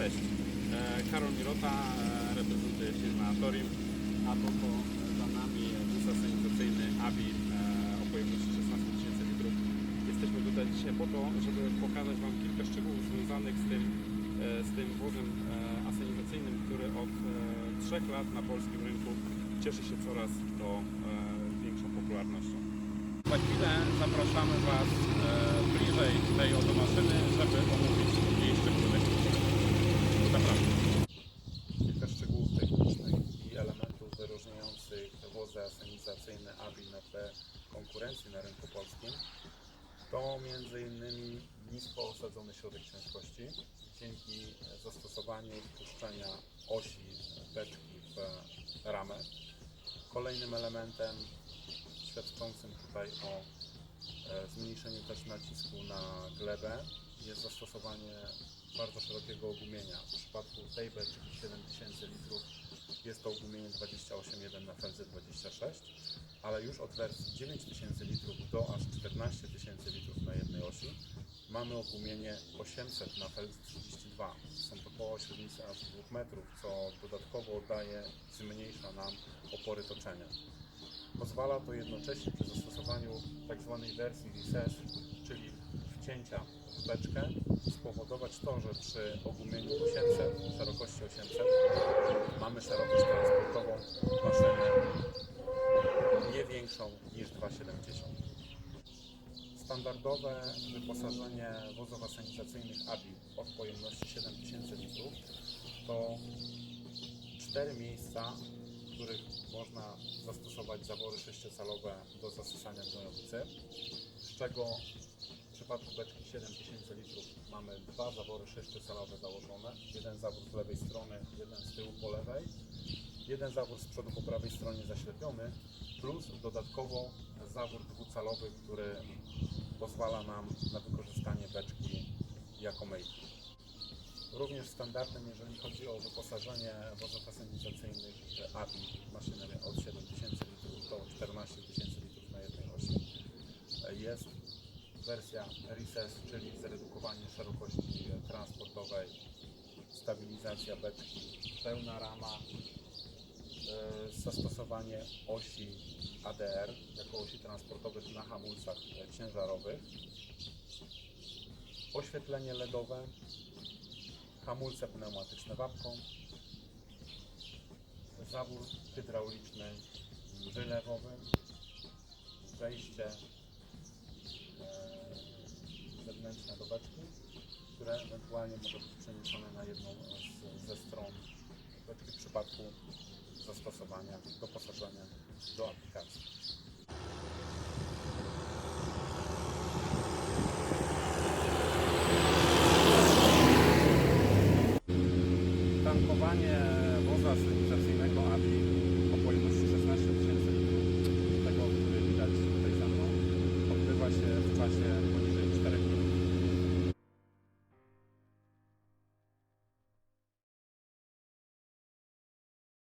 Cześć, e, Karol Mirota, e, reprezentuję firmę Atorim, a to to za nami wóz asenizacyjny ABI e, o pojemności 16 tysięcy litrów. Jesteśmy tutaj dzisiaj po to, żeby pokazać Wam kilka szczegółów związanych z tym, e, z tym wozem e, asenizacyjnym, który od e, trzech lat na polskim rynku cieszy się coraz to e, większą popularnością. Za chwilę zapraszamy Was e, bliżej tej oto maszyny, żeby asenizacyjne ABI na tle konkurencji na rynku polskim to m.in. nisko osadzony środek ciężkości dzięki zastosowaniu wpuszczenia osi beczki w ramę. Kolejnym elementem świadczącym tutaj o e, zmniejszeniu też nacisku na glebę jest zastosowanie bardzo szerokiego ogumienia. W przypadku tej beczki 7000 litrów jest to ogumienie 28,1 na felze 26, ale już od wersji 9000 litrów do aż 14 tysięcy litrów na jednej osi mamy ogumienie 800 na felze 32. Są to koło średnicy aż 2 metrów, co dodatkowo daje, zmniejsza nam opory toczenia. Pozwala to jednocześnie przy zastosowaniu tzw. wersji recess, czyli wcięcia w beczkę, spowodować to, że przy ogumieniu 800, szerokości 800 mamy szerokość transportową maszyny nie większą niż 2,70. Standardowe wyposażenie wozów asenizacyjnych ABI od pojemności 7000 litrów to cztery miejsca, w których można zastosować zawory sześciocalowe do zasysania gnojowicy, z czego przypadku beczki 7000 litrów. Mamy dwa zawory sześciocalowe założone, jeden zawór z lewej strony, jeden z tyłu po lewej, jeden zawór z przodu po prawej stronie zaślepiony, plus dodatkowo zawór dwucalowy, który pozwala nam na wykorzystanie beczki jako myjki. Również standardem, jeżeli chodzi o wyposażenie wozów asenizacyjnych ABI maszynami od 7000 litrów do 14 tysięcy litrów na jednej osi jest wersja Recess, czyli zredukowanie szerokości transportowej, stabilizacja beczki, pełna rama, e, zastosowanie osi ADR jako osi transportowych na hamulcach e, ciężarowych, oświetlenie LEDowe, hamulce pneumatyczne wapką, zawór hydrauliczny wylewowy, wejście e, zewnętrzne do beczki, które ewentualnie może być przeniesione na jedną z, ze stron beczki w przypadku zastosowania doposażenia do aplikacji. Tankowanie woza sanizacyjnego ABI o pojemności 16 tysięcy litrów, tego, który widać tutaj za mną, odbywa się w czasie